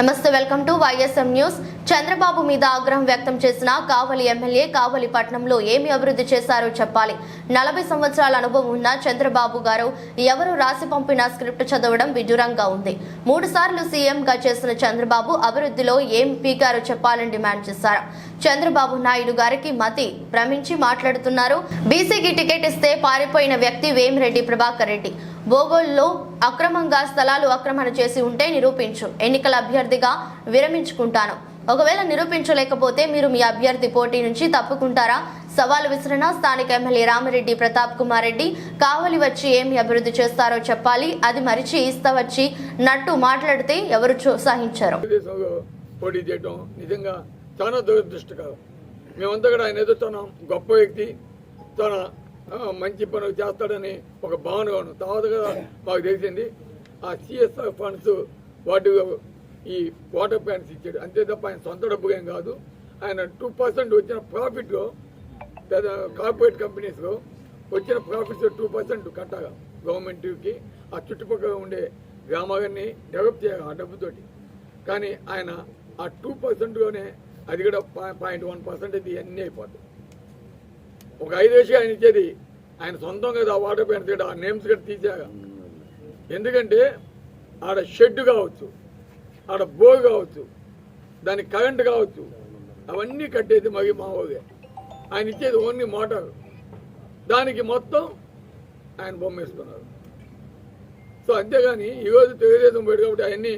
నమస్తే welcome to YSM news Chandrababu మీద ఆగ్రహం వ్యక్తం చేసిన కావలి ఎమ్మెల్యే కావలి పట్నంలో ఏమి అభివృద్ధి చేశారో చెప్పాలి. నలభై సంవత్సరాల అనుభవం ఉన్న చంద్రబాబు గారు ఎవరు రాసి పంపిన స్క్రిప్ట్ చదవడం విడ్డూరంగా ఉంది. మూడు సార్లు సీఎంగా చేసిన చంద్రబాబు అభివృద్ధిలో ఏం పీకారో చెప్పాలని డిమాండ్ చేశారు. చంద్రబాబు నాయుడు గారికి మతి భ్రమించి మాట్లాడుతున్నారు. బీసీకి టికెట్ ఇస్తే పారిపోయిన వ్యక్తి వేమిరెడ్డి ప్రభాకర్ రెడ్డి. బోగోల్లో అక్రమంగా స్థలాలు ఆక్రమణ చేసి ఉంటే నిరూపించు. ఎన్నికల అభ్యర్థిగా విరమించుకుంటాను. ఒకవేళ నిరూపించలేకపోతే మీరు మీ అభ్యర్థి పోటీ నుంచి తప్పుకుంటారా? సవాలు విసిరిన స్థానిక ఎమ్మెల్యే రామిరెడ్డి ప్రతాప్ కుమార్ రెడ్డి కావలి వచ్చి ఏమి అభివృద్ధి చేస్తారో చెప్పాలి అది మరిచి ఇస్తా వచ్చి నట్టు మాట్లాడితే ఎవరు ప్రోత్సహించారు? పోటీ చేయడం నిజంగా చాలా దురదృష్టకరం. మేమంతా కూడా ఆయన ఎదుగుతున్నాం గొప్ప వ్యక్తి తన మంచి పనులు చేస్తాడని ఒక భావన ఉన్నాం. తర్వాత మాకు తెలిసింది ఆ సిఎస్ఆర్ ఫండ్స్ వాటి ఈ వాటర్ ప్లాంట్స్ ఇచ్చాడు. అంతే తప్ప ఆయన సొంత డబ్బుగా ఏం కాదు. ఆయన టూ పర్సెంట్ వచ్చిన ప్రాఫిట్లో కార్పొరేట్ కంపెనీస్లో వచ్చిన ప్రాఫిట్స్ టూ పర్సెంట్ కట్టాలి. గవర్నమెంట్కి ఆ చుట్టుపక్కల ఉండే గ్రామాలన్నీ డెవలప్ చేయాలి ఆ డబ్బుతోటి. కానీ ఆయన ఆ టూ పర్సెంట్లోనే అది కూడా పాయింట్ వన్ పర్సెంట్ ఇది అన్నీ అయిపోతాయి. ఒక ఐదు వేసి ఆయన ఇచ్చేది ఆయన సొంతం కదా ఆ వాటర్ ప్లాంట్స్ కూడా ఆ నేమ్స్ కూడా తీసాక ఎందుకంటే ఆడ షెడ్ కావచ్చు. ఆడ బోర్ కావచ్చు దానికి కరెంట్ కావచ్చు అవన్నీ కట్టేది మరి మావోగే ఆయన ఇచ్చేది ఓన్లీ మోటార్. దానికి మొత్తం ఆయన బొమ్మ వేసుకున్నారు. సో అంతేగాని ఈరోజు తెలుగుదేశం పోయాడు కాబట్టి అవన్నీ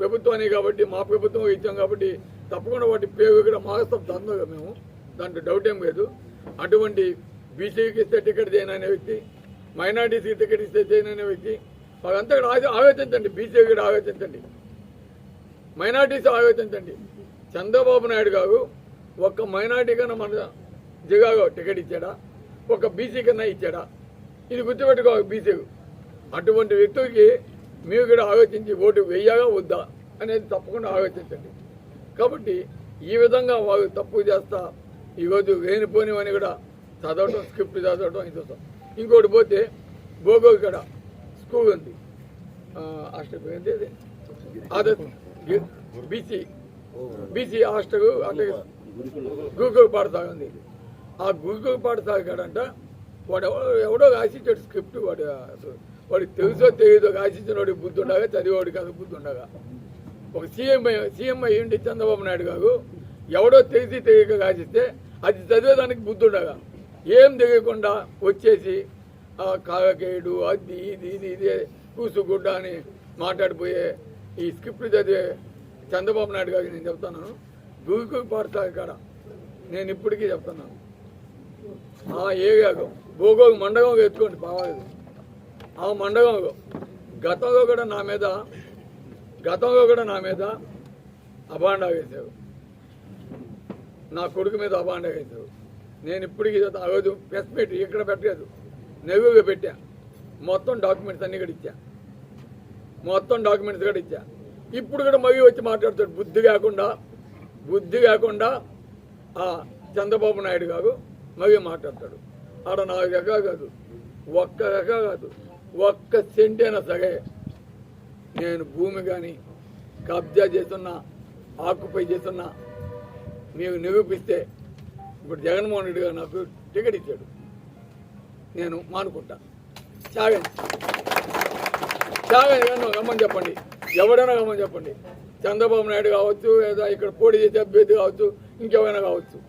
ప్రభుత్వాన్ని కాబట్టి మా ప్రభుత్వం ఇచ్చాం కాబట్టి తప్పకుండా వాటి పేరు ఇక్కడ మారుస్తాం. దందగా మేము. దాంట్లో డౌట్ ఏం లేదు. అటువంటి బీసీకి ఇస్తే టికెట్ చేయననే వ్యక్తి మైనార్టీసీకి టికెట్ ఇస్తే చేయననే వ్యక్తి వాళ్ళంతా ఆలోచించండి. బీసీ కూడా ఆలోచించండి. మైనార్టీస్ ఆలోచించండి చంద్రబాబు నాయుడు గారు ఒక్క మైనార్టీ కన్నా మన జిగాగో టికెట్ ఇచ్చాడా? ఒక బీసీ కన్నా ఇచ్చాడా? ఇది గుర్తుపెట్టుకోవాలి బీసీ. అటువంటి వ్యక్తులకి మీరు కూడా ఆలోచించి ఓటు వెయ్యగా వద్దా అనేది తప్పకుండా ఆలోచించండి. కాబట్టి ఈ విధంగా వారు తప్పు చేస్తా ఈరోజు వేనిపోనివని కూడా చదవటం స్క్రిప్ట్ చదవటం ఇది చూస్తాం ఇంకోటి పోతే గోగో కూడా స్కూల్ ఉంది. హాస్టల్ ఏంటి అది? బీసీ బీసీ హాస్టల్ అట్లాగే గూగుల్ పాఠశాల ఉంది. ఆ గూగుల్ పాఠశాల కాడంట వాడు ఎవడో ఎవడో రాసిచ్చాడు స్క్రిప్ట్ వాడు అసలు వాడికి తెలుసో తెలియదో రాసిచ్చిన వాడికి బుద్ధి ఉండగా చదివేవాడికి అది బుద్ధి ఉండగా. ఒక సీఎం సీఎం ఏంటి చంద్రబాబు నాయుడు గారు ఎవడో తెలిసి తెలియక రాసిస్తే అది చదివేదానికి బుద్ధి ఉండగా. ఏం తెలియకుండా వచ్చేసి కాగకేయుడు అది ఇది ఇది ఇదే కూసుగుడ్డ అని మాట్లాడిపోయే ఈ స్క్రిప్ట్ చదివే చంద్రబాబు నాయుడు గారికి నేను చెప్తాను గురుకుల పాఠశాల కాడ నేను ఇప్పటికీ చెప్తున్నాను. ఆ ఏరియాకు భూగోగు మండగం ఎత్తుకోండి పర్వాలేదు. ఆ మండగం గతంలో కూడా నా మీద గతంలో కూడా నా మీద అభాండా వేశారు. నా కొడుకు మీద అభాండా వేశారు. నేను ఇప్పటికీ చెప్తా- ఆ రోజు ప్రెస్ మీట్ ఇక్కడ పెట్టలేదు. నెవ్వుగా పెట్టా. మొత్తం డాక్యుమెంట్స్ అన్నీ కూడా ఇచ్చా. మొత్తం డాక్యుమెంట్స్ కూడా ఇచ్చా. ఇప్పుడు కూడా మవి వచ్చి మాట్లాడతాడు బుద్ధి కాకుండా బుద్ధి కాకుండా ఆ చంద్రబాబు నాయుడు గారు మవి మాట్లాడతాడు. ఆడ నాలుగు రకా కాదు ఒక్క రకా కాదు ఒక్క సెంటైనా అయినా సరే నేను భూమి కానీ కబ్జా చేస్తున్నా ఆక్యుపై చేస్తున్నా మీకు నిరూపిస్తే ఇప్పుడు జగన్మోహన్ రెడ్డి గారు నాకు టికెట్ ఇచ్చాడు. నేను మానుకుంటా. సాగండి చాగండి కానీ గమ్మని చెప్పండి. ఎవడైనా గమ్మని చెప్పండి. చంద్రబాబు నాయుడు కావచ్చు లేదా ఇక్కడ పోటీ చేసే అభ్యర్థి కావచ్చు ఇంకెవరైనా కావచ్చు.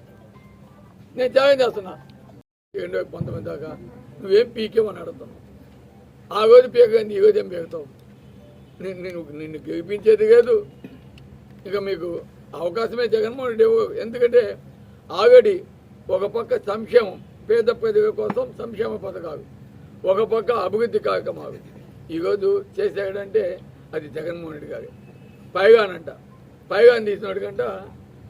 నేను త్యాగం చేస్తున్నా. రెండు వేల పంతొమ్మిది దాకా నువ్వేం పీకేమని అడుగుతున్నావు. ఆ రోజు పీకైంది ఈ రోజు ఏం పీకుతావు? నిన్ను నిన్ను- నిన్ను గెలిపించేది లేదు ఇక మీకు అవకాశమే జగన్మోహన్ రెడ్డి ఎందుకంటే ఆగడి ఒక పక్క సంక్షేమం పేద ప్రజల కోసం సంక్షేమ పథకాలు ఒక పక్క అభివృద్ధి కార్యక్రమాలు. ఈరోజు చేసాడంటే అది జగన్మోహన్ రెడ్డి గారు. పైగానంట పైగా తీసినాడు కంట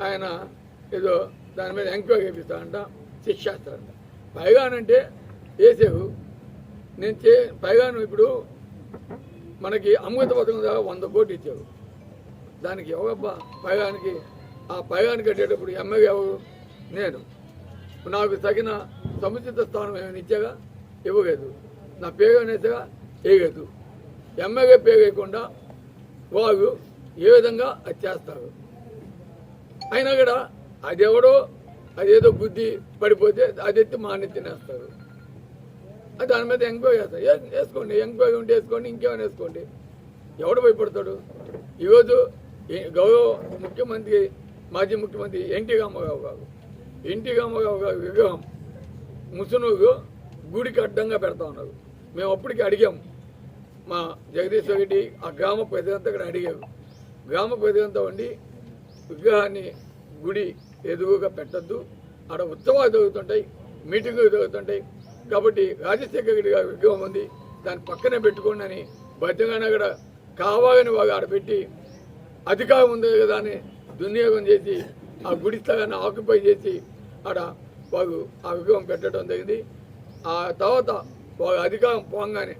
ఆయన ఏదో దాని మీద ఎంక్వైరీ చేపిస్తాడంట శిక్షేస్తాడంట పైగానంటే వేసావు నేను చే పైగాను ఇప్పుడు మనకి అమృత పథకం దాకా వంద కోట్లు ఇచ్చావు. దానికి ఎవరబ్బా పైగానికి ఆ పైగానికి కట్టేటప్పుడు ఎమ్మెల్యే ఎవరు? నేను. నాకు తగిన సముచిత స్థానం ఏమైనా ఇచ్చాగా ఇవ్వలేదు. నా పేరు అనేసగా వేయలేదు ఎమ్మెల్యే పేరు వారు ఏ విధంగా అది చేస్తారు? అయినా కూడా అదెవడో అదేదో బుద్ధి పడిపోతే అది ఎత్తి మాని తినేస్తారు అది దాని మీద ఎంక్వైరీ చేస్తారు. వేసుకోండి ఎంక్వైరీ ఉంటే వేసుకోండి ఇంకేమైనా వేసుకోండి. ఎవడు భయపడతాడు? ఈరోజు గౌరవ ముఖ్యమంత్రి మాజీ ముఖ్యమంత్రి ఎన్టీ రామారావు గారు. ఎన్టీ రామారావు గారు విగ్రహం ముసునూరు గుడికి అడ్డంగా పెడతా ఉన్నారు. మేము అప్పటికి అడిగాము మా జగదీశ్వర్ రెడ్డి ఆ గ్రామ ప్రజలంతా ఇక్కడ అడిగారు. గ్రామ ప్రజలంతా ఉండి విగ్రహాన్ని గుడి ఎదురుగా పెట్టద్దు. ఆడ ఉత్సవాలు జరుగుతుంటాయి మీటింగులు జరుగుతుంటాయి. కాబట్టి రాజశేఖర రెడ్డి గారి విగ్రహం ఉంది దాని పక్కనే పెట్టుకోండి అని బతిగానే కూడా కావాలని వాళ్ళు ఆడ పెట్టి అధికారం ఉంది కదా అని దుర్వినియోగం చేసి ఆ గుడి స్థలాన్ని ఆక్యుపై చేసి ఆడ వాళ్ళు ఆ విగ్రహం పెట్టడం జరిగింది. ఆ తర్వాత వారు అధికారం పోగానే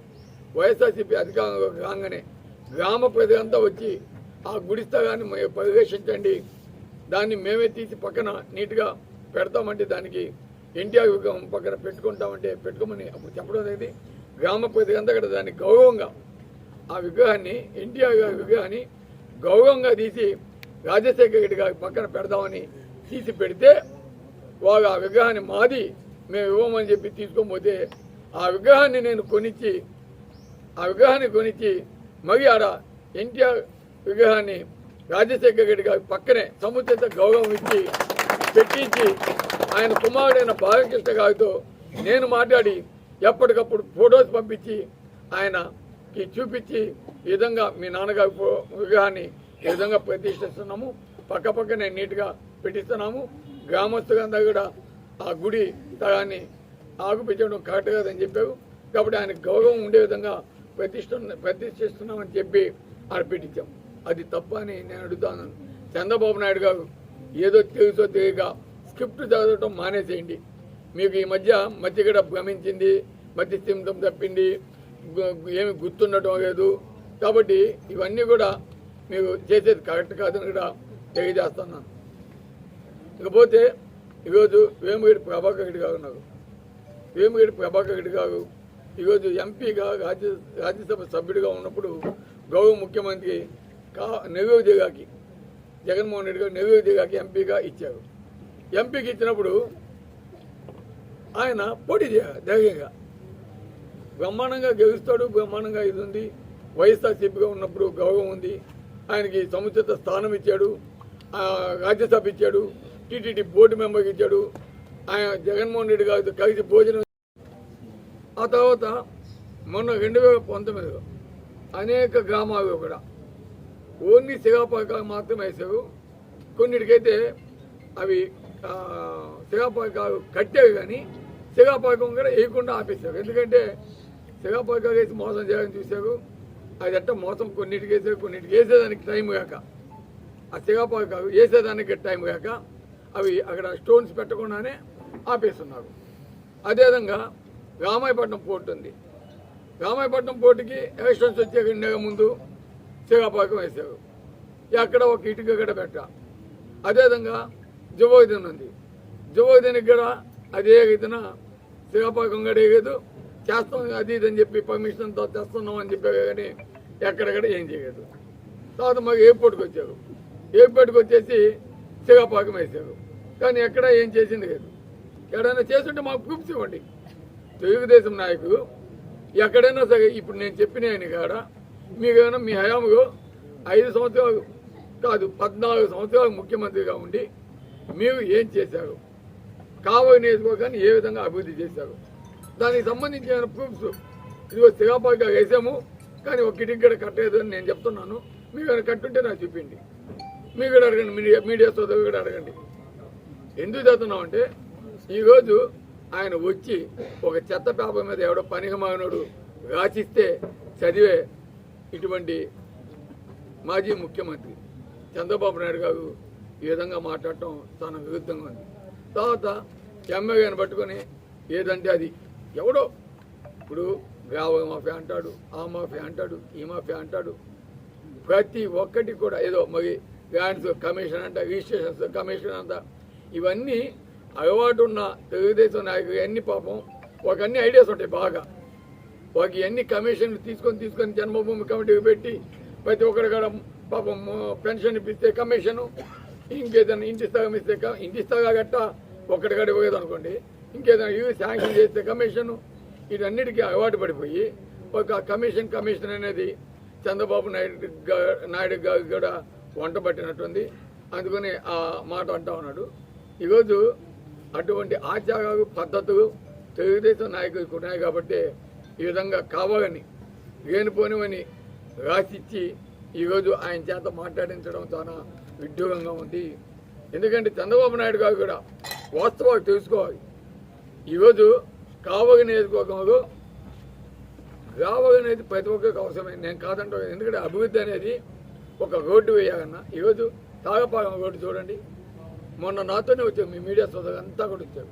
వైఎస్ఆర్సీపీ అధికారం రాగానే గ్రామ ప్రజలంతా వచ్చి ఆ గుడి స్థలాన్ని మే- దాన్ని మేమే తీసి పక్కన నీట్గా పెడతామంటే దానికి ఎన్టీఆర్ విగ్రహం పక్కన పెట్టుకుంటామంటే పెట్టుకోమని అప్పుడు చెప్పడం జరిగింది గ్రామ ప్రజలంతా కూడా దాన్ని గౌరవంగా ఆ విగ్రహాన్ని ఎన్టీఆర్ గారి విగ్రహాన్ని గౌరవంగా తీసి రాజశేఖర రెడ్డి గారి పక్కన పెడదామని తీసి పెడితే వాళ్ళు ఆ విగ్రహాన్ని మాది మేము ఇవ్వమని చెప్పి తీసుకొని పోతే ఆ విగ్రహాన్ని నేను కొనిచ్చి ఆ విగ్రహాన్ని కొనిచ్చి మరి ఆడ ఎన్టీఆర్ విగ్రహాన్ని రాజశేఖర రెడ్డి గారి పక్కనే సముచిత గౌరవం ఇచ్చి పెట్టించి ఆయన కుమారుడైన బాలకృష్ణ గారితో నేను మాట్లాడి ఎప్పటికప్పుడు ఫొటోస్ పంపించి ఆయనకి చూపించి ఈ విధంగా మీ నాన్నగారి విగ్రహాన్ని ఈ విధంగా ప్రతిష్ఠిస్తున్నాము. పక్క పక్కనే నీట్గా పెట్టిస్తున్నాము. గ్రామస్తులంతా కూడా ఆ గుడి స్థలాన్ని ఆగుపించడం కరెక్ట్ కాదని చెప్పారు. కాబట్టి ఆయనకు గౌరవం ఉండే విధంగా ప్రతిష్ట ప్రతిష్ఠిస్తున్నామని చెప్పి ఆడపెట్టించాం అది తప్ప అని నేను అడుగుతాను. చంద్రబాబు నాయుడు గారు ఏదో తెలుసో తెలియక స్క్రిప్ట్ చదవటం మానేసేయండి. మీకు ఈ మధ్య మధ్యగడ భ్రమించింది మధ్య స్థిమితం తప్పింది ఏమి గుర్తుండటం లేదు. కాబట్టి ఇవన్నీ కూడా మీకు చేసేది కరెక్ట్ కాదని కూడా తెలియజేస్తున్నాను. ఇకపోతే ఈరోజు వేమగిరి ప్రభాకర్ రెడ్డి గారు ఉన్నారు. వేమగిరి ప్రభాకర్ రెడ్డి గారు ఈరోజు ఎంపీగా రాజ్య రాజ్యసభ సభ్యుడిగా ఉన్నప్పుడు గౌరవ ముఖ్యమంత్రి కా నెహ్రూ జిల్లాకి జగన్మోహన్ రెడ్డి గారు నెహ్రూ జిల్లాకి ఎంపీగా ఇచ్చారు. ఎంపీకి ఇచ్చినప్పుడు ఆయన పోటీ చేయాలి ధైర్యంగా. బ్రహ్మాండంగా గెలుస్తాడు బ్రహ్మాండంగా ఇది ఉంది వైఎస్ఆర్సీపీగా ఉన్నప్పుడు గౌరవం ఉంది. ఆయనకి సముచిత స్థానం ఇచ్చాడు. రాజ్యసభ ఇచ్చాడు. టీటీడీ బోర్డు మెంబర్కి ఇచ్చాడు. ఆయన జగన్మోహన్ రెడ్డి గారితో కలిసి భోజనం ఆ తర్వాత మొన్న రెండు వేల పంతొమ్మిదిలో అనేక గ్రామాలు కూడా ఓన్లీ శిలాపాకాలు మాత్రమే వేశారు. కొన్నిటికైతే అవి ఆ, కట్టేవి కానీ శిలాపాకం కూడా వేయకుండా ఆపేశారు. ఎందుకంటే శిలాపాకాలు వేసి మోసం చేయాలని చూశారు. అది అట్ట మోసం? కొన్నిటికి వేసారు కొన్నిటికి వేసేదానికి టైం కాక ఆ శిలాపాకాలు వేసేదానికి టైం కాక అవి అక్కడ స్టోన్స్ పెట్టకుండానే ఆపేస్తున్నారు. అదేవిధంగా రామాయపట్నం పోర్ట్ ఉంది. రామాయపట్నం పోర్టుకి ఎలక్షన్స్ వచ్చే రెండు ముందు శ్రీకాపాకం వేశారు. అక్కడ ఒక ఇటుక కూడా పెట్ట. అదేవిధంగా జువోదిన్ ఉంది. జువోదినికి కూడా అదే రీతిన శ్రీకాపాకం గడేయలేదు వేయలేదు. చేస్తాం అది ఇది అని చెప్పి పర్మిషన్తో తెస్తున్నాం అని చెప్పారు కానీ ఎక్కడెక్కడ ఏం చేయలేదు. తర్వాత మాకు ఎయిర్పోర్ట్కి వచ్చారు. ఎయిర్పోర్ట్కి వచ్చేసి శ్రీకాపాకం వేశారు. కానీ ఎక్కడ ఏం చేసింది లేదు. ఎక్కడైనా చేస్తుంటే మాకు ప్రూఫ్స్ ఇవ్వండి. తెలుగుదేశం నాయకులు ఎక్కడైనా సరే ఇప్పుడు నేను చెప్పిన ఆయన కాడ మీకేమైనా మీ హయాంలో ఐదు సంవత్సరాలు కాదు పద్నాలుగు సంవత్సరాలు ముఖ్యమంత్రిగా ఉండి మీరు ఏం చేశారు? కావలి నియోజకవర్గాన్ని ఏ విధంగా అభివృద్ధి చేశారు? దానికి సంబంధించిన ప్రూఫ్స్ ఇదిగో స్థిరాపాగా వేసాము కానీ ఒక కిటికీ కట్టలేదు అని నేను చెప్తున్నాను. మీరు ఏమైనా కట్టుంటే నాకు చూపిండి మీరు కూడా అడగండి మీడియా మీడియా సోదరులు కూడా అడగండి. ఎందుకు చేస్తున్నామంటే అంటే ఈరోజు ఆయన వచ్చి ఒక చెత్త పేపర్ మీద ఎవడో పనికి రాసిస్తే చదివే ఇటువంటి మాజీ ముఖ్యమంత్రి చంద్రబాబు నాయుడు గారు ఈ విధంగా మాట్లాడటం చాలా విరుద్ధంగా ఉంది. తర్వాత ఎమ్మెల్యేని పట్టుకొని ఏదంటే అది ఎవడో ఇప్పుడు గ్రావ మాఫియా అంటాడు ఆ మాఫియా అంటాడు ఈ మాఫియా అంటాడు. ప్రతి ఒక్కటి కూడా ఏదో మరి గ్రాండ్స్ కమిషన్ అంట రిజిస్ట్రేషన్స్ కమిషన్ అంట ఇవన్నీ అలవాటు ఉన్న తెలుగుదేశం నాయకులు అన్ని పాపం. ఒకన్ని ఐడియాస్ ఉంటాయి బాగా. ఒక అన్ని కమిషన్లు తీసుకొని తీసుకొని జన్మభూమి కమిటీకి పెట్టి ప్రతి ఒక్కరి కాడ పాపం పెన్షన్ ఇప్పిస్తే కమిషను ఇంకేదైనా ఇంటి స్థలం ఇస్తే ఇంటి స్థలం గట్ట ఒక్కటి గడి పోయేది అనుకోండి ఇంకేదైనా ఇవి శాంక్షన్ చేస్తే కమిషను వీటన్నిటికీ అలవాటు పడిపోయి ఒక కమిషన్ కమిషన్ అనేది చంద్రబాబు నాయుడు నాయుడు గారికి కూడా వంట పట్టినట్టుంది. అందుకని ఆ మాట అంటా ఉన్నాడు. ఈరోజు అటువంటి ఆచారాలు పద్ధతులు తెలుగుదేశం నాయకులకు ఉన్నాయి కాబట్టి ఈ విధంగా కావాలని లేనిపోనివని రాసిచ్చి ఈరోజు ఆయన చేత మాట్లాడించడం చాలా విడ్డూరంగా ఉంది. ఎందుకంటే చంద్రబాబు నాయుడు గారు కూడా వాస్తవాలు తెలుసుకోవాలి. ఈరోజు కావలి నియోజకవర్గంలో కావలి అనేది ప్రతి ఒక్కరికి అవసరమే నేను కాదంటే ఎందుకంటే అభివృద్ధి అనేది ఒక రోడ్డు వేయాలన్నా. ఈరోజు తాగపాలెం రోడ్డు చూడండి. మొన్న నాతోనే వచ్చాం మీ మీడియా సోదరు అంతా కూడా వచ్చారు.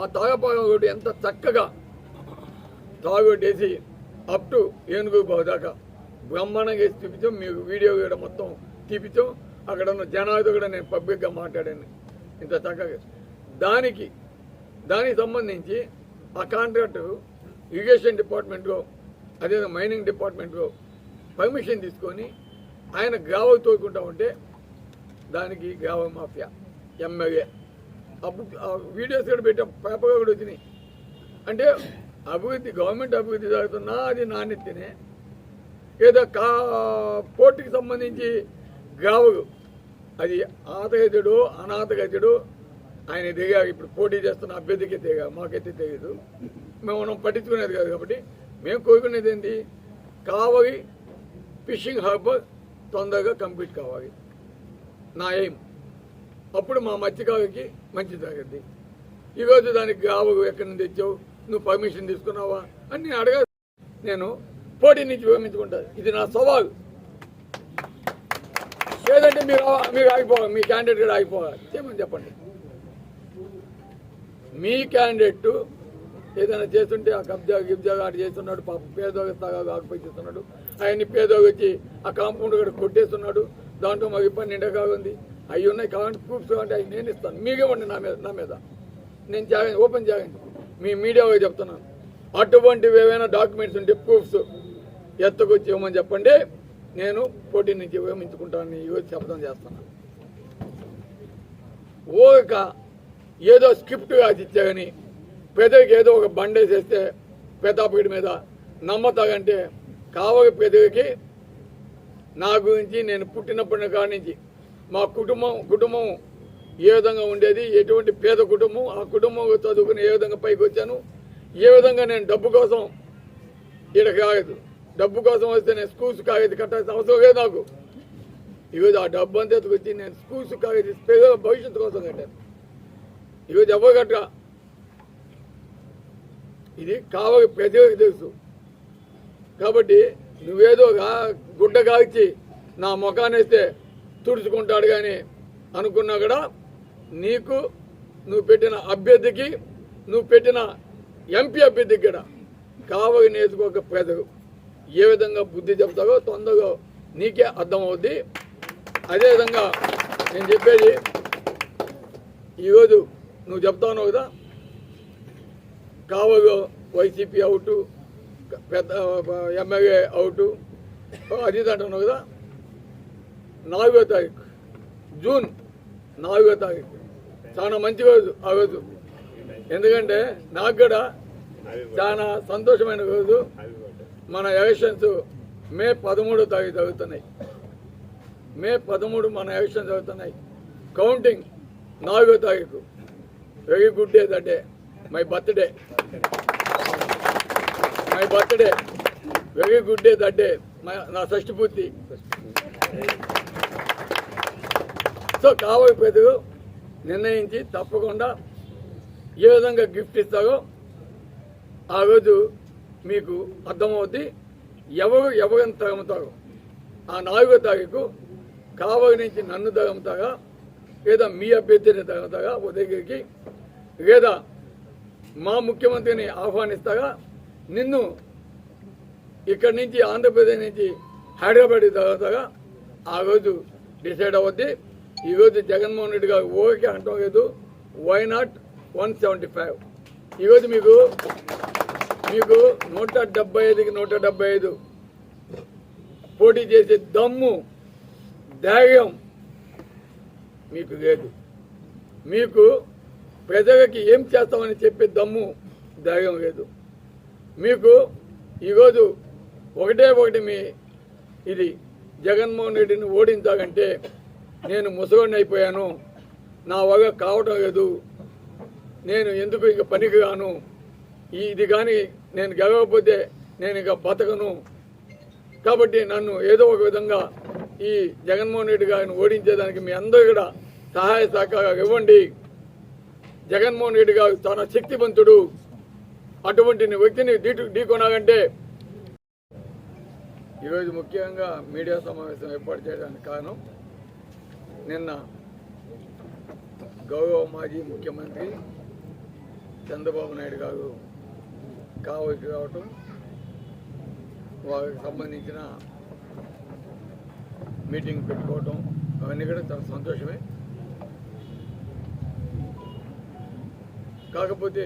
ఆ తాగపాగం కూడా ఎంత చక్కగా తాగొట్టేసి అప్ టు ఏనుగు బావు దాకా బ్రహ్మాండంగా వేసి చూపించాం. మీకు వీడియో కూడా మొత్తం చూపించాం. అక్కడ ఉన్న జనాలతో కూడా నేను పబ్లిక్గా మాట్లాడాను. ఇంత చక్కగా దానికి దానికి సంబంధించి ఆ కాంట్రాక్టు ఇరిగేషన్ డిపార్ట్మెంట్లో అదే మైనింగ్ డిపార్ట్మెంట్లో పర్మిషన్ తీసుకొని ఆయన గ్రావల్ తోడుకుంటా ఉంటే దానికి గ్రావ మాఫియా ఎమ్మెల్యే. అప్పుడు ఆ వీడియోస్ కూడా పెట్టాం పేపర్గా కూడా వచ్చినాయి. అంటే అభివృద్ధి గవర్నమెంట్ అభివృద్ధి జరుగుతున్నా అది నాణ్యతనే. ఏదో కా పోర్టుకి సంబంధించి గ్రావులు అది ఆతగతుడు అనాథగతుడు ఆయన దిగా ఇప్పుడు పోటీ చేస్తున్న అభ్యర్థికి దిగా మాకైతే తెలియదు మేము మనం పట్టించుకునేది కాదు కాబట్టి మేము కోరుకునేది ఏంటి కావలి ఫిషింగ్ హార్బర్ తొందరగా కంప్లీట్ కావాలి. నా ఎయిమ్ అప్పుడు మా మత్స్యకారులకి మంచి జరుగుద్ది ఈరోజు దానికి గావు ఎక్కడి నుంచి తెచ్చావు? నువ్వు పర్మిషన్ తీసుకున్నావా? అని నేను అడగ నేను పోటీ నుంచి విరమించుకుంటాను ఇది నా సవాల్. లేదంటే మీరు మీరు ఆగిపోవాలి. మీ క్యాండిడేట్ కూడా ఆగిపోవాలి. చేయమని చెప్పండి. మీ క్యాండిడేట్ ఏదైనా చేస్తుంటే ఆ కబ్జా గిబ్జా ఆడు చేస్తున్నాడు. పాప పేదోగ తాగా చేస్తున్నాడు. ఆయన్ని పేదోగొచ్చి ఆ కాంపౌండ్ కూడా కొట్టేస్తున్నాడు. దాంట్లో మాకు ఇబ్బంది నిండగా ఉంది. అవి ఉన్నాయి కావాలంటే ప్రూఫ్స్ అంటే అవి నేను ఇస్తాను. మీకేమండి నా మీద నా మీద. నేను జాగండి ఓపెన్ చేయండి మీ మీడియా చెప్తున్నాను. అటువంటివి ఏవైనా డాక్యుమెంట్స్ ఉంటే ప్రూఫ్స్ ఎత్తుకొచ్చి ఇవ్వమని చెప్పండి. నేను పోటీ నుంచి విరమించుకుంటానని ఈరోజు శబ్దం చేస్తున్నాను ఓక ఏదో స్క్రిప్ట్ కాసి ఇచ్చాగని పెదవికి ఏదో ఒక బండేసేస్తే పెద్దాపీడి మీద నమ్మతాగంటే కావలి పెదవికి నా గురించి నేను పుట్టినప్పటి కాడి నుంచి మా కుటుంబం కుటుంబం ఏ విధంగా ఉండేది ఎటువంటి పేద కుటుంబం ఆ కుటుంబం చదువుకుని ఏ విధంగా పైకి వచ్చాను ఏ విధంగా నేను డబ్బు కోసం ఈడ కాగదు డబ్బు కోసం వస్తే నేను స్కూల్స్ కాగదు కట్టాల్సిన అవసరం లేదు నాకు. ఈరోజు ఆ డబ్బు అంతా ఎత్తుకొచ్చి నేను స్కూల్స్ కాగదు పేద భవిష్యత్తు కోసం కట్టాను. ఈరోజు ఎవరు కట్ట ఇది కావాలి ప్రజలకు తెలుసు. కాబట్టి నువ్వేదో గుడ్డ కాల్చి నా ముఖాన్ని వేస్తే తుడుచుకుంటాడు కానీ అనుకున్నా కూడా నీకు నువ్వు పెట్టిన అభ్యర్థికి నువ్వు పెట్టిన ఎంపీ అభ్యర్థికి కూడా కావగ నేర్చుకోక పెదవు. ఏ విధంగా బుద్ధి చెప్తావో తొందరగా నీకే అర్థమవుద్ది. అదేవిధంగా నేను చెప్పేది ఈరోజు నువ్వు చెప్తావు కదా కావగో వైసీపీ అవుట్ పెద్ద ఎమ్మెల్యే అవుట్ అది అంటున్నావు కదా నాలుగో తారీఖు. జూన్ నాలుగో తారీఖు. చాలా మంచి రోజు ఆ రోజు. ఎందుకంటే నాకు కూడా చాలా సంతోషమైన రోజు. మన ఎలక్షన్స్ మే పదమూడో తారీఖు జరుగుతున్నాయి. మే పదమూడు మన ఎలక్షన్స్ జరుగుతున్నాయి. కౌంటింగ్ నాలుగో తారీఖు. Very good day that day. My birthday. My birthday. Very good day that day. నా షష్టి పూర్తి. సో కాబోయే పెద్దలు నిర్ణయించి తప్పకుండా ఏ విధంగా గిఫ్ట్ ఇస్తారో ఆ రోజు మీకు అర్థమవుద్ది. ఎవరు ఎవరిని తరముతారు ఆ నాలుగో తారీఖు కావలి నుంచి నన్ను తరముతారా? లేదా మీ అభ్యర్థిని ఓ ఉదయగిరికి. లేదా మా ముఖ్యమంత్రిని ఆహ్వానిస్తాగా నిన్ను ఇక్కడి నుంచి ఆంధ్రప్రదేశ్ నుంచి హైదరాబాద్ తగ్గుతాగా ఆ రోజు డిసైడ్ అవద్ది. ఈరోజు జగన్మోహన్ రెడ్డి గారు ఓకే అంటాం లేదు. Why not one seventy five ఈరోజు మీకు మీకు నూట డెబ్బై ఐదుకి నూట డెబ్బై ఐదు పోటీ చేసే దమ్ము ధైర్యం మీకు లేదు. మీకు ప్రజలకి ఏం చేస్తామని చెప్పే దమ్ము ధైర్యం లేదు. మీకు ఈరోజు ఒకటే ఒకటి మీ ఇది జగన్మోహన్ రెడ్డిని ఓడించాలంటే నేను ముసలోడిని అయిపోయాను. నా వగ కావటం లేదు. నేను ఎందుకు ఇక పనికి గాను ఇది కానీ నేను గెలవకపోతే నేను ఇక బతకను. కాబట్టి నన్ను ఏదో ఒక విధంగా ఈ జగన్మోహన్ రెడ్డి గారిని ఓడించేదానికి మీ అందరూ కూడా సహాయ సహకారాలు ఇవ్వండి. జగన్మోహన్ రెడ్డి గారు చాలా శక్తివంతుడు. అటువంటి వ్యక్తిని ఢీ ఢీకొనాలంటే ఈరోజు ముఖ్యంగా మీడియా సమావేశం ఏర్పాటు చేయడానికి కారణం నిన్న గౌరవ మాజీ ముఖ్యమంత్రి చంద్రబాబు నాయుడు గారు కావలికి రావటం వారికి సంబంధించిన మీటింగ్ పెట్టుకోవటం అవన్నీ కూడా చాలా సంతోషమే. కాకపోతే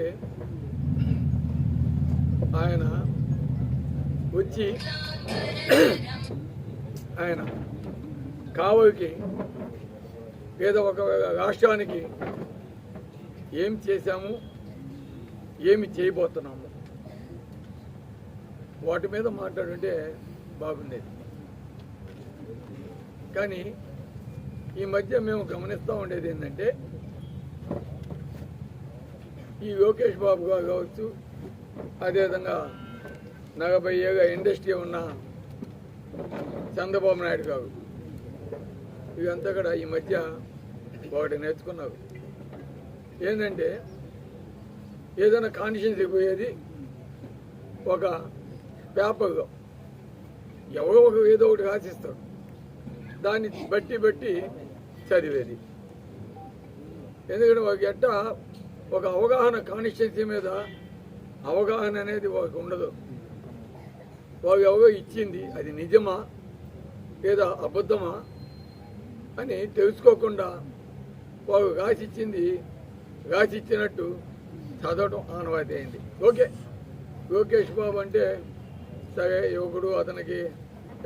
ఆయన వచ్చి ఆయన కావలికి ఏదో ఒక రాష్ట్రానికి ఏం చేశాము ఏమి చేయబోతున్నాము. వాటి మీద మాట్లాడుంటే బాగుండేది. కానీ ఈ మధ్య మేము గమనిస్తూ ఉండేది ఏంటంటే ఈ లోకేష్ బాబు గారు కావచ్చు అదేవిధంగా నలభై ఏళ్ళ ఇండస్ట్రీ ఉన్న చంద్రబాబు నాయుడు గారు ఇదంతా కూడా ఈ మధ్య ఒకటి నేర్చుకున్నారు ఏంటంటే ఏదైనా కాన్షియన్స్ పోయేది ఒక పేపర్లో ఎవరో ఒక ఏదో ఒకటి రాసిస్తాడు దాన్ని బట్టి బట్టి చదివేది. ఎందుకంటే ఒక ఎట్ట ఒక అవగాహన కాన్స్టిట్యున్సీ మీద అవగాహన అనేది వాళ్ళకి ఉండదు. వాళ్ళు ఎవరో ఇచ్చింది అది నిజమా లేదా అబద్ధమా అని తెలుసుకోకుండా వాళ్ళు రాసిచ్చింది రాసిచ్చినట్టు చదవటం ఆనవాయితీ అయింది ఓకే. లోకేష్ బాబు అంటే సరే యువకుడు అతనికి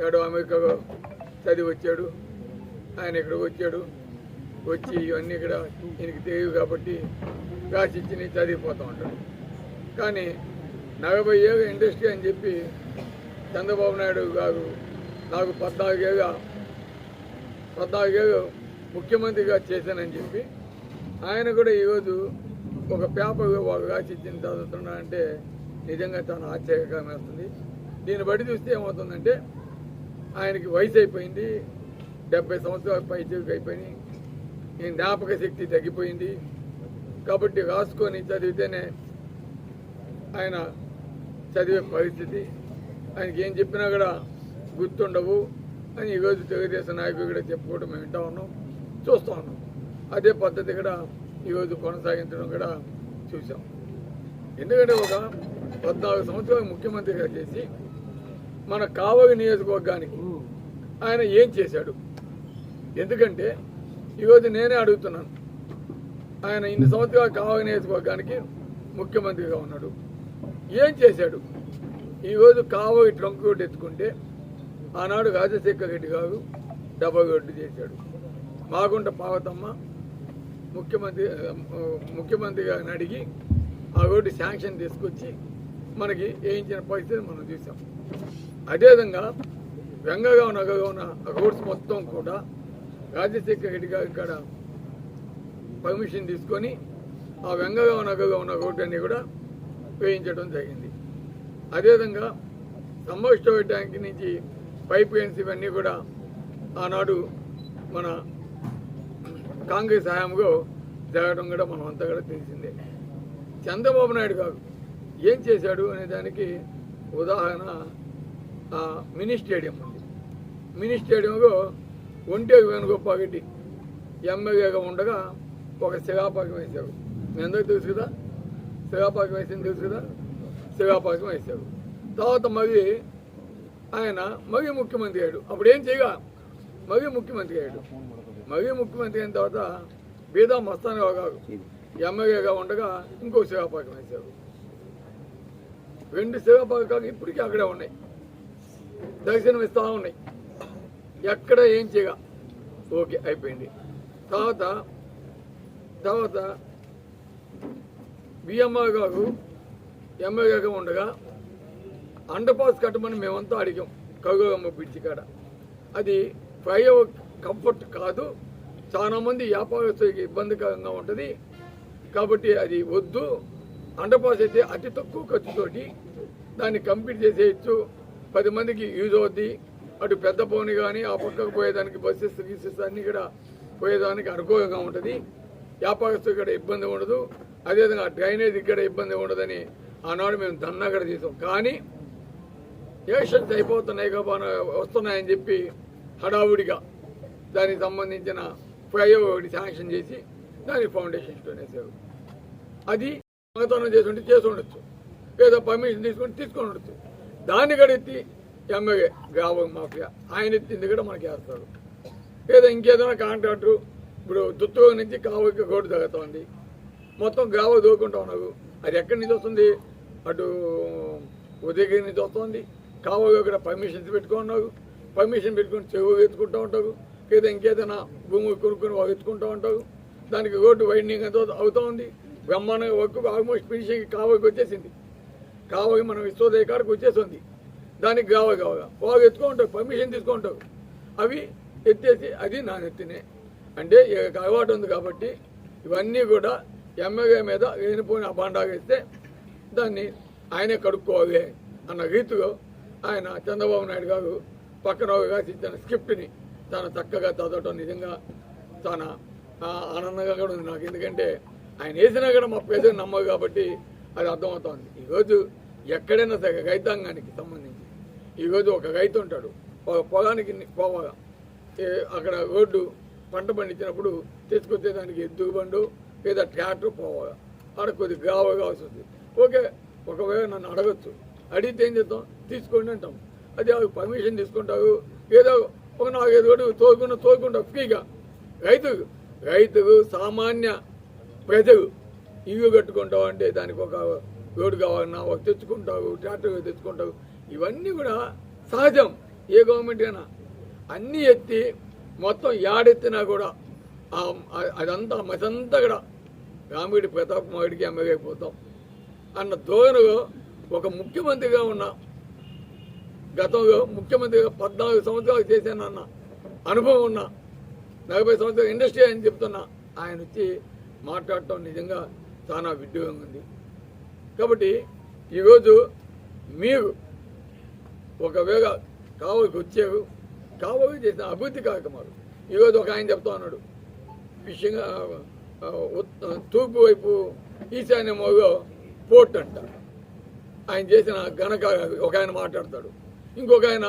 ఏడో అమెరికాలో చదివి వచ్చాడు. ఆయన ఇక్కడికి వచ్చాడు. వచ్చి ఇవన్నీ ఇక్కడ ఈయనకి తెలియదు కాబట్టి రాసిచ్చి చదివిపోతూ ఉంటాడు. కానీ నలభై ఏళ్ళ ఇండస్ట్రీ అని చెప్పి చంద్రబాబు నాయుడు గారు నాకు పద్నాలుగేళ్ళ పద్నాలుగేళ్ళు ముఖ్యమంత్రిగా చేశానని చెప్పి ఆయన కూడా ఈరోజు ఒక పేపర్ వాళ్ళు చదువుతున్నా అంటే నిజంగా చాలా ఆశ్చర్యకరమేస్తుంది దీన్ని బట్టి చూస్తే ఏమవుతుందంటే ఆయనకి వయసు అయిపోయింది డెబ్బై సంవత్సరాల చెవికి అయిపోయినాయి ఈ జ్ఞాపక శక్తి తగ్గిపోయింది. కాబట్టి రాసుకొని చదివితేనే ఆయన చదివే పరిస్థితి. ఆయనకి ఏం చెప్పినా కూడా గుర్తుండవు అని ఈరోజు తెలుగుదేశం నాయకుడు కూడా చెప్పుకోవడం మేము వింటా ఉన్నాం. చూస్తూ ఉన్నాం అదే పద్ధతి కూడా ఈరోజు కొనసాగించడం కూడా చూసాం ఎందుకంటే ఒక పద్నాలుగు సంవత్సరాలు ముఖ్యమంత్రిగా చేసి మన కావలి నియోజకవర్గానికి ఆయన ఏం చేశాడు? ఎందుకంటే ఈరోజు నేనే అడుగుతున్నాను. ఆయన ఇన్ని సంవత్సరాలు కావలి నియోజకవర్గానికి ముఖ్యమంత్రిగా ఉన్నాడు. ఏం చేశాడు? ఈరోజు కావలి ట్రంక్ రోడ్డు ఎత్తుకుంటే ఆనాడు రాజశేఖర రెడ్డి గారు డబ్బా రోడ్డు చేశాడు. బాగుంట పావతమ్మ ముఖ్యమంత్రి ముఖ్యమంత్రి గారిని అడిగి ఆ రోడ్డు శాంక్షన్ తీసుకొచ్చి మనకి వేయించిన పరిస్థితి మనం చూసాం అదేవిధంగా వెంగగా నగగా ఉన్న ఆ రోడ్స్ మొత్తం కూడా రాజశేఖర రెడ్డి గారి ఇక్కడ పర్మిషన్ తీసుకొని ఆ వెంగగా నగగా ఉన్న రోడ్డు అన్నీ కూడా వేయించడం జరిగింది. అదేవిధంగా సమ్మర్ స్టోరేజ్ ట్యాంక్ నుంచి పైప్ లైన్స్ ఇవన్నీ కూడా ఆనాడు మన కాంగ్రెస్ హయాంలో జరగడం కూడా మనం అంతా కూడా తెలిసిందే. చంద్రబాబు నాయుడు గారు ఏం చేశాడు అనే దానికి ఉదాహరణ ఆ, మినీ స్టేడియం ఉంది. మినీ స్టేడియంలో ఒంటేరు వేణుగోపాల్ రెడ్డి ఎమ్మెల్యేగా ఉండగా ఒక శిలాపాకం వేశారు. మీ అందరికీ తెలుసు కదా? శిలాపాకం వేసింది తెలుసు కదా? శిలాపాకం వేశారు. తర్వాత మరి ఆయన మరీ ముఖ్యమంత్రి అయ్యాడు. అప్పుడు ఏం చేయగా? మరీ ముఖ్యమంత్రి అయ్యాడు. మరీ ముఖ్యమంత్రి అయిన తర్వాత బీదా మస్తానరావు గారు ఎమ్మెల్యేగా ఉండగా ఇంకో శిలాపాకం వేశారు. రెండు శిలాపాకాలు ఇప్పటికీ అక్కడే ఉన్నాయి. దర్శనం ఇస్తా ఉన్నాయి. ఎక్కడ ఏం చేయగా ఓకే అయిపోయింది. తర్వాత తర్వాత బిఎంఆర్ గారు ఎమ్మెల్యేగా ఉండగా అండర్ పాస్ కట్టమని మేమంతా అడిగాం. కౌగమ్మ బ్రిడ్జి కాడ. అది ఫ్లైఓవర్ కంఫర్ట్ కాదు. చాలామంది వ్యాపారస్తులకి ఇబ్బందికరంగా ఉంటుంది. కాబట్టి అది వద్దు. అండర్ పాస్ అయితే అతి తక్కువ ఖర్చుతోటి దాన్ని కంప్లీట్ చేసేయచ్చు. పది మందికి యూజ్ అవుద్ది. అటు పెద్ద పౌని కానీ ఆ పక్కకు పోయేదానికి బస్సెస్ గీసెస్ అన్నీ కూడా పోయేదానికి అనుకూలంగా ఉంటుంది. వ్యాపారస్తులు ఇక్కడ ఇబ్బంది ఉండదు. అదేవిధంగా డ్రైనేజ్ ఇక్కడ ఇబ్బంది ఉండదని ఆనాడు మేము దన్నగడ చేసాం. కానీ ఏషన్స్ అయిపోతున్నాయి కాబట్టి వస్తున్నాయని చెప్పి హడావుడిగా దానికి సంబంధించిన ఫ్లైఓవర్ ఒకటి శాంక్షన్ చేసి దానికి ఫౌండేషన్ స్టోన్ వేసారు అది దొంగతనం చేసి ఉంటే చేసి ఉండొచ్చు. లేదా పర్మిషన్ తీసుకొని తీసుకొని ఉండొచ్చు. దాన్ని కూడా ఎత్తి ఎమ్మెల్యే గ్రామ మాఫియా ఆయన ఎత్తింది కూడా మనకి వేస్తారు. లేదా ఇంకేదైనా కాంట్రాక్టర్ ఇప్పుడు దుత్తుగా నుంచి కావకి గోడు తగ్గుతోంది మొత్తం గావ దోకుంటా ఉన్నారు. అది ఎక్కడి నుంచి వస్తుంది? అటు ఉదయగిరి నుంచి వస్తుంది. కావగా కూడా పర్మిషన్స్ పెట్టుకున్నావు పర్మిషన్ పెట్టుకుని చెవు ఎత్తుకుంటూ ఉంటావు లేదా ఇంకేదైనా భూమి కొనుక్కొని ఎత్తుకుంటూ ఉంటావు. దానికి రోడ్డు వైండింగ్ ఎంతో అవుతూ ఉంది. బ్రహ్మాండంగా వర్క్ ఆల్మోస్ట్ ఫినిషింగ్ కావకి వచ్చేసింది. కావకి మనం విశ్వోదయ కాడికి వచ్చేసింది. దానికి గావ కావగా వాళ్ళు ఎత్తుకుంటావు పర్మిషన్ తీసుకుంటావు అవి ఎత్తేసి అది నా నెత్తినే. అంటే ఇక అలవాటు ఉంది కాబట్టి ఇవన్నీ కూడా ఎమ్మెల్యే మీద లేనిపోయిన అబాండాగా ఇస్తే దాన్ని ఆయనే కడుక్కోవాలి అన్న రీతిలో ఆయన చంద్రబాబు నాయుడు గారు పక్కన రాసి ఇచ్చిన స్క్రిప్ట్ని చాలా చక్కగా చదవటం నిజంగా చాలా ఆనందంగా కూడా ఉంది నాకు. ఎందుకంటే ఆయన వేసినా కూడా మా పేద నమ్మదు కాబట్టి అది అర్థమవుతోంది. ఈరోజు ఎక్కడైనా సరే రైతాంగానికి సంబంధించి ఈరోజు ఒక రైతు ఉంటాడు. ఒక పొలానికి పోవాలా అక్కడ రోడ్డు పంట పండించినప్పుడు తీసుకొచ్చే దానికి ఎద్దు బండు లేదా ట్రాక్టర్ పోవాలా. ఆడ కొద్ది గావ కావాల్సి వస్తుంది. ఓకే ఒకవేళ నన్ను అడగచ్చు. అడిగితే ఏం చేద్దాం? తీసుకోండి అంటాం. అది పర్మిషన్ తీసుకుంటావు ఏదో ఒక నాలుగైదు కోట్లు తోకుండా తోకుండా ఫ్రీగా రైతుకు రైతుకు సామాన్య ప్రజలు ఇల్లు కట్టుకుంటావు అంటే దానికి ఒక రోడ్డు కావాలన్నా ఒక తెచ్చుకుంటావు ట్రాక్టర్ తెచ్చుకుంటావు. ఇవన్నీ కూడా సహజం ఏ గవర్నమెంట్ అయినా. అన్నీ ఎత్తి మొత్తం ఏడెత్తినా కూడా అదంతా మతంతా కూడా రామిడి ప్రతాప్ కుమారుడికి అమ్మగైపోతాం అన్న ధోరణిలో ఒక ముఖ్యమంత్రిగా ఉన్న గతంలో ముఖ్యమంత్రిగా పద్నాలుగు సంవత్సరాలు చేశానన్న అనుభవం ఉన్న నలభై సంవత్సరాల ఇండస్ట్రీ అని చెప్తున్నా ఆయన వచ్చి మాట్లాడటం నిజంగా చాలా విడ్డూరంగా ఉంది. కాబట్టి ఈరోజు మీరు ఒకవేళ కావలికి వచ్చారు కావలి చేసిన అభివృద్ధి కార్యక్రమాలు. ఈరోజు ఒక ఆయన చెప్తా ఉన్నాడు. విషయంగా తూర్పు వైపు ఈశాన్యంలో పోర్ట్ అంట. ఆయన చేసిన ఘనక ఒక ఆయన మాట్లాడతాడు. ఇంకొక ఆయన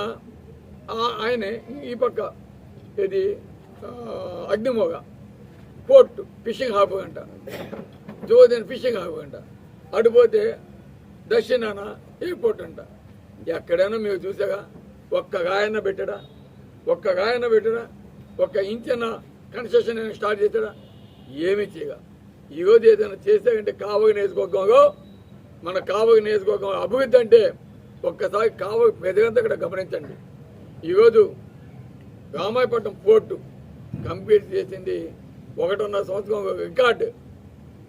ఆయనే ఈ పక్క ఇది అగ్నిమోగ. పోర్ట్ ఫిషింగ్ హాఫ్ అంట. జోదన్ ఫిషింగ్ హాఫ్ గంట అటుపోతే దక్షిణాన ఎయిర్పోర్ట్ అంట. ఎక్కడైనా మేము చూసాగా ఒక్క గాయన పెట్టడా? ఒక్క గాయన పెట్టడా? ఒక్క ఇంచన కన్స్ట్రక్షన్ స్టార్ట్ చేశాడా? ఏమి చేయగా. ఈరోజు ఏదైనా చేసాకంటే కావగ నేర్చుకోగంలో మన కావగ నేర్చుకోగం అభివృద్ధి అంటే ఒక్కసారి కావ ప్రజలంతా కూడా గమనించండి. ఈరోజు రామాయపట్నం పోర్టు కంప్లీట్ చేసింది ఒకటిన్నర సంవత్సరం రికార్డు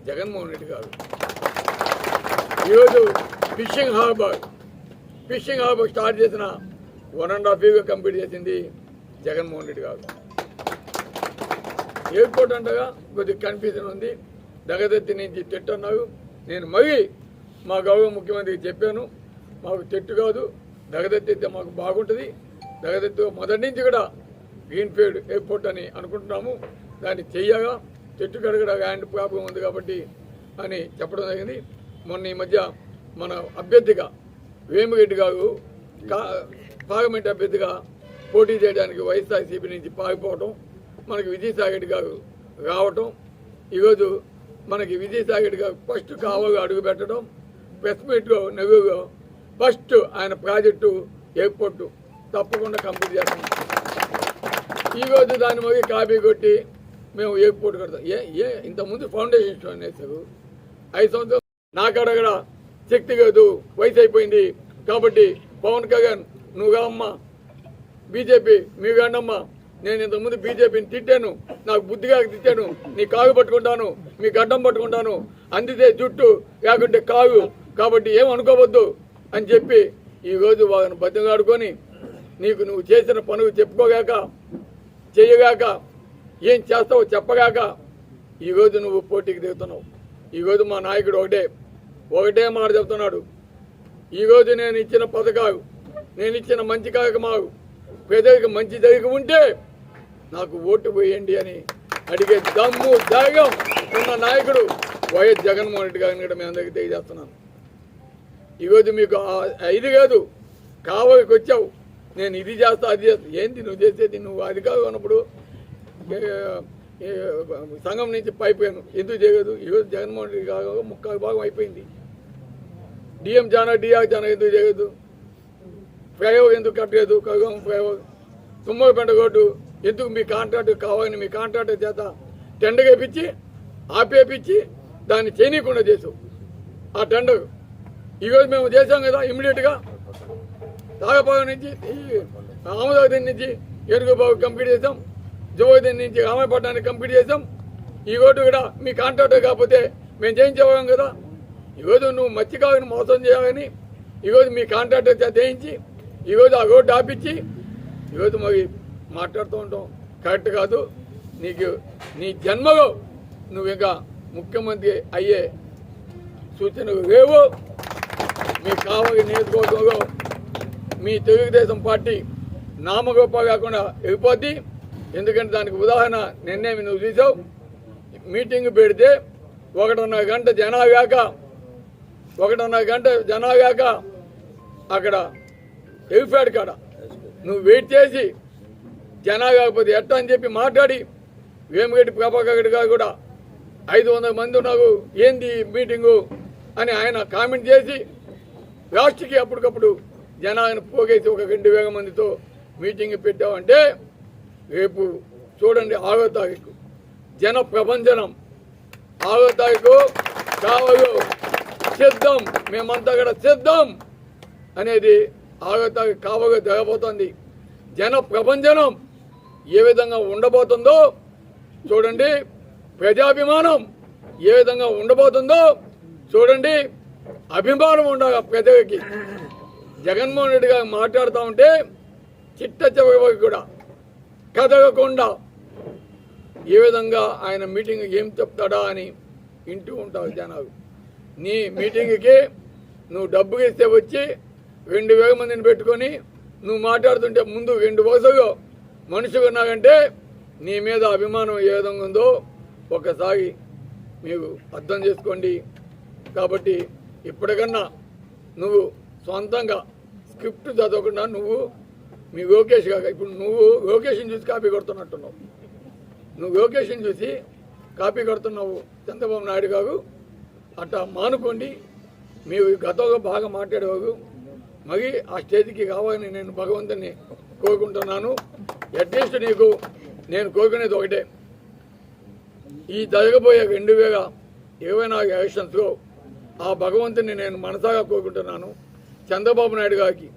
జగన్మోహన్ రెడ్డి గారు. ఈరోజు fishing harbour fishing harbour start చేసిన వన్ అండ్ హాఫ్ ఇయర్గా కంప్లీట్ చేసింది జగన్మోహన్ రెడ్డి గారు. ఎయిర్పోర్ట్ అంటగా కొద్దిగా కన్ఫ్యూజన్ ఉంది. దగ్గర నుంచి తిట్టన్నారు. నేను మరీ మా గౌరవ ముఖ్యమంత్రికి చెప్పాను. మాకు తెట్టు కాదు దగదెత్తితే మాకు బాగుంటుంది. దగదెత్తు మొదటి నుంచి కూడా గ్రీన్ఫీల్డ్ ఎయిర్పోర్ట్ అని అనుకుంటున్నాము. దాన్ని చెయ్యగా చెట్టు కడగడ ల్యాండ్ ప్రాబ్లం ఉంది కాబట్టి అని చెప్పడం జరిగింది. మొన్న ఈ మధ్య మన అభ్యర్థిగా వేమిరెడ్డి గారు పార్లమెంట్ అభ్యర్థిగా పోటీ చేయడానికి వైఎస్ఆర్సీపీ నుంచి పారిపోవటం మనకి విజయసాగర్ రెడ్డి గారు రావటం ఈరోజు మనకి విజయసాగర్ రెడ్డి గారు ఫస్ట్ కావగా అడుగు పెట్టడం ప్రెస్ మీట్లో నెల్లూరులో ఫస్ట్ ఆయన ప్రాజెక్టు ఎయిర్పోర్టు తప్పకుండా కంప్లీట్ చేస్తాం. ఈరోజు దాని మొగి కాపీ కొట్టి మేము ఎయిర్పోర్ట్ కడతాం. ఏ ఏ ఇంతకుముందు ఫౌండేషన్ స్టోన్ వేశారు. ఐదు సంవత్సరాలు నాకాడ కూడా శక్తి కాదు వయసు అయిపోయింది కాబట్టి పవన్ కళ్యాణ్ నువ్వుగా అమ్మ బీజేపీ మీ గండమ్మ నేను ఇంతకుముందు బీజేపీని తిట్టాను నాకు బుద్ధిగా తిట్టాను నీ కాగు పట్టుకుంటాను మీ గడ్డం పట్టుకుంటాను అందితే జుట్టు లేకుంటే కాగు కాబట్టి ఏం అనుకోవద్దు. అని చెప్పి ఈరోజు వాళ్ళని బతిగాడుకొని నీకు నువ్వు చేసిన పనులు చెప్పుకోగాక చేయగాక ఏం చేస్తావో చెప్పగాక ఈరోజు నువ్వు పోటీకి దిగుతున్నావు. ఈరోజు మా నాయకుడు ఒకటే ఒకటే మాట చెప్తున్నాడు. ఈరోజు నేను ఇచ్చిన పథకాలు నేను ఇచ్చిన మంచి కార్యక్రమాలు పేదలకు మంచి జరిగి ఉంటే నాకు ఓటు వేయండి అని అడిగే దమ్ము ధైర్యం ఉన్న నాయకుడు వైఎస్ జగన్మోహన్ రెడ్డి గారిని కూడా మీ అందరికీ తెలియజేస్తున్నాను. ఈరోజు మీకు ఇది కాదు కావలికి వచ్చావు. నేను ఇది చేస్తా అది చేస్తా. ఏంటి నువ్వు చేసేది? నువ్వు అధికారం ఉన్నప్పుడు సంఘం నుంచి పైపోయాను. ఎందుకు చేయదు ఈరోజు జగన్మోహన్ రెడ్డి గారు ముక్కాలు భాగం అయిపోయింది. డిఎం జానా డిఆర్ జానా ఎందుకు చేయదు ఫ్లైఓవర్ ఎందుకు కట్టలేదు? కగం ఫ్లైఓవర్. తుమ్మగపెంట రోడ్డు ఎందుకు మీ కాంట్రాక్ట్ కావాలని మీ కాంట్రాక్ట్ చేత టెండర్ వేపించి ఆపేపించి దాన్ని చేయనీయకుండా చేసావు ఆ టెండర్ ఈరోజు మేము చేసాం కదా ఇమ్మీడియట్గా తాగపాగం నుంచి ఈ నుంచి ఏరుగుబాబు కంప్లీట్ చేసాం జోగదీన్ నుంచి రామాయపట్నానికి కంప్లీట్ చేసాం ఈ రోడ్డు కూడా మీ కాంట్రాక్టర్ కాకపోతే మేము చేయించేవాళ్ళం కదా. ఈరోజు నువ్వు మత్స్యకారుని మోసం చేయాలని ఈరోజు మీ కాంట్రాక్టర్ చేయించి ఈరోజు ఆ రోడ్డు ఆపించి ఈరోజు మరి మాట్లాడుతూ ఉంటాం. కరెక్ట్ కాదు. నీకు నీ జన్మలో నువ్వు ఇంకా ముఖ్యమంత్రి అయ్యే సూచనలు లేవు. మీ కావలి నియోజకవర్గంలో మీ తెలుగుదేశం పార్టీ నామగొప్ప కాకుండా వెళ్ళిపోద్ది ఎందుకంటే దానికి ఉదాహరణ నిన్నే నువ్వు చూసావు. మీటింగ్ పెడితే ఒకటిన్నర గంట జనాగాక ఒకటిన్నర గంట జనాగాక అక్కడ వెళ్ళిపోయాడు కాడ. నువ్వు వెయిట్ చేసి జనాగాకపోతే ఎట్టా అని చెప్పి మాట్లాడి వేమగడ్డి ప్రభాకర్ గారు కూడా ఐదు వందల మంది ఉన్నారు. ఏంది మీటింగు అని ఆయన కామెంట్ చేసి లాస్ట్కి అప్పటికప్పుడు జనాన్ని పోగేసి ఒక రెండు వేల మందితో మీటింగ్ పెట్టామంటే రేపు చూడండి ఆరో తారీఖు. జన ప్రభంజనం. ఆరో తారీఖు కావలు సిద్ధం. మేమంతా కూడా సిద్ధం అనేది ఆరో తారీఖు కావగా జరగబోతోంది. జన ప్రభంజనం ఏ విధంగా ఉండబోతుందో చూడండి. ప్రజాభిమానం ఏ విధంగా ఉండబోతుందో చూడండి. అభిమానం ఉండాలి ప్రజలకి జగన్మోహన్ రెడ్డి గారు మాట్లాడుతూ ఉంటే చిట్ట చివరికి కూడా కదగకుండా ఏ విధంగా ఆయన మీటింగ్ ఏం చెప్తాడా అని వింటూ ఉంటారు జనాలు. నీ మీటింగ్కి నువ్వు డబ్బు ఇస్తే వచ్చి రెండు వేల మందిని పెట్టుకొని నువ్వు మాట్లాడుతుంటే ముందు రెండు వరుసలు మనుషులు ఉన్నాకంటే నీ మీద అభిమానం ఏ విధంగా ఉందో ఒకసారి మీరు అర్థం చేసుకోండి. కాబట్టి ఇప్పటికన్నా నువ్వు సొంతంగా స్క్రిప్ట్ చదవకుండా నువ్వు మీ లోకేష్ కాక ఇప్పుడు నువ్వు లోకేష్ని చూసి కాపీ కొడుతున్నట్టున్నావు. నువ్వు లోకేష్ని చూసి కాపీ కొడుతున్నావు చంద్రబాబు నాయుడు గారు. అట్లా మానుకోండి మీరు గతంలో బాగా మాట్లాడేవారు. మరి ఆ స్టేజ్కి కావాలని నేను భగవంతుని కోరుకుంటున్నాను. అట్లీస్ట్ నీకు నేను కోరుకునేది ఒకటే. ఈ జరగబోయే రెండు వేల ఇరవై నాలుగు ఎలక్షన్స్లో ఆ భగవంతుని నేను మనసాగా కోరుకుంటున్నాను. చంద్రబాబు నాయుడు గారికి